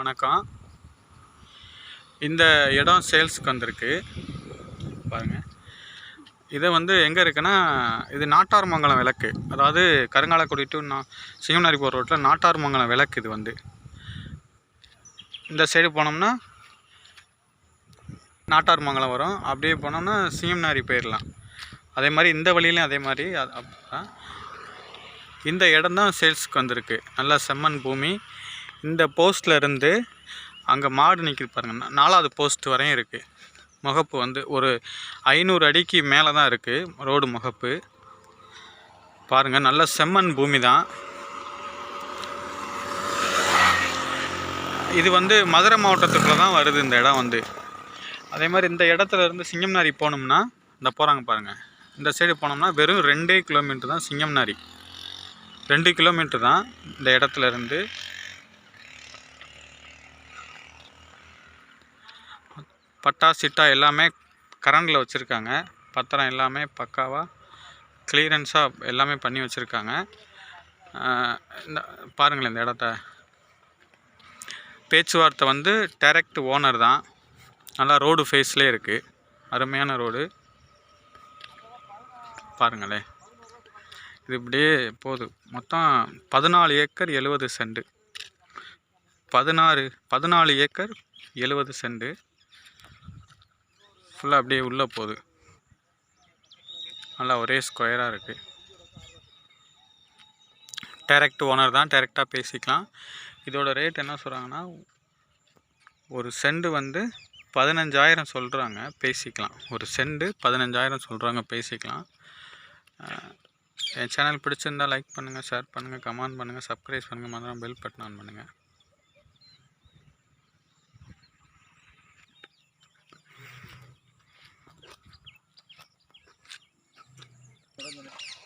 வணக்கம். இந்த இடம் சேல்ஸுக்கு வந்திருக்கு. பாருங்கள் இதை வந்து எங்கே இருக்குன்னா இது நாட்டார்மங்கலம் விளக்கு. அதாவது கருங்காலக்குடி டு நா சிங்கம்நாரி போகிற ரோட்டில் நாட்டார்மங்கலம் விளக்கு இது வந்து. இந்த சைடு போனோம்னா நாட்டார்மங்கலம் வரும். அப்படியே போனோம்னா சிங்கம்நாரி போயிடலாம் அதே மாதிரி இந்த வழியிலையும் அதே மாதிரி இந்த இடம் தான் சேல்ஸுக்கு வந்திருக்கு. நல்லா செம்மண் பூமி. இந்த போஸ்ட்லேருந்து அங்கே மாடு நிற்கிது பாருங்கள் நாலாவது போஸ்ட் வரையும் இருக்குது முகப்பு வந்து ஒரு ஐநூறு அடிக்கு மேலே தான் இருக்குது ரோடு முகப்பு. பாருங்கள் நல்ல செம்மண் பூமி தான் இது வந்து மதுரை மாவட்டத்துக்குள்ளே தான் வருது இந்த இடம் வந்து. அதே மாதிரி இந்த இடத்துல இருந்து சிங்கம்நாரி போனோம்னா இந்த போகிறாங்க பாருங்கள் இந்த சைடு போனோம்னா வெறும் ரெண்டே கிலோமீட்டர் தான் சிங்கம்நாரி ரெண்டு கிலோமீட்டர் தான் இந்த இடத்துல இருந்து பட்டா சிட்டா எல்லாமே கரண்டில் வச்சுருக்காங்க. பத்திரம் எல்லாமே பக்காவாக கிளியரன்ஸாக எல்லாமே பண்ணி வச்சுருக்காங்க. இந்த பாருங்களேன் இந்த இடத்த. பேச்சுவார்த்தை வந்து டேரக்ட் ஓனர் தான். நல்லா ரோடு ஃபேஸ்லேயே இருக்குது அருமையான ரோடு. பாருங்களேன். இது இப்படியே போகுது. மொத்தம் பதினாலு ஏக்கர் எழுபது செண்டு பதினாறு பதினாலு ஏக்கர் எழுபது செண்டு ஃபுல்லாக அப்படியே உள்ளே போகுது. நல்லா ஒரே ஸ்கொயராக இருக்குது டேரக்ட் ஓனர் தான் டேரெக்டாக பேசிக்கலாம். இதோட ரேட் என்ன சொல்கிறாங்கன்னா ஒரு செண்டு வந்து பதினஞ்சாயிரம் சொல்கிறாங்க பேசிக்கலாம். ஒரு செண்டு பதினஞ்சாயிரம் சொல்கிறாங்க பேசிக்கலாம். என் சேனல் பிடிச்சிருந்தா லைக் பண்ணுங்கள் ஷேர் பண்ணுங்கள் கமெண்ட் பண்ணுங்கள் சப்ஸ்கிரைப் பண்ணுங்கள் மறந்துடாம பெல் பட்டன் ஆன் பண்ணுங்கள் Gracias.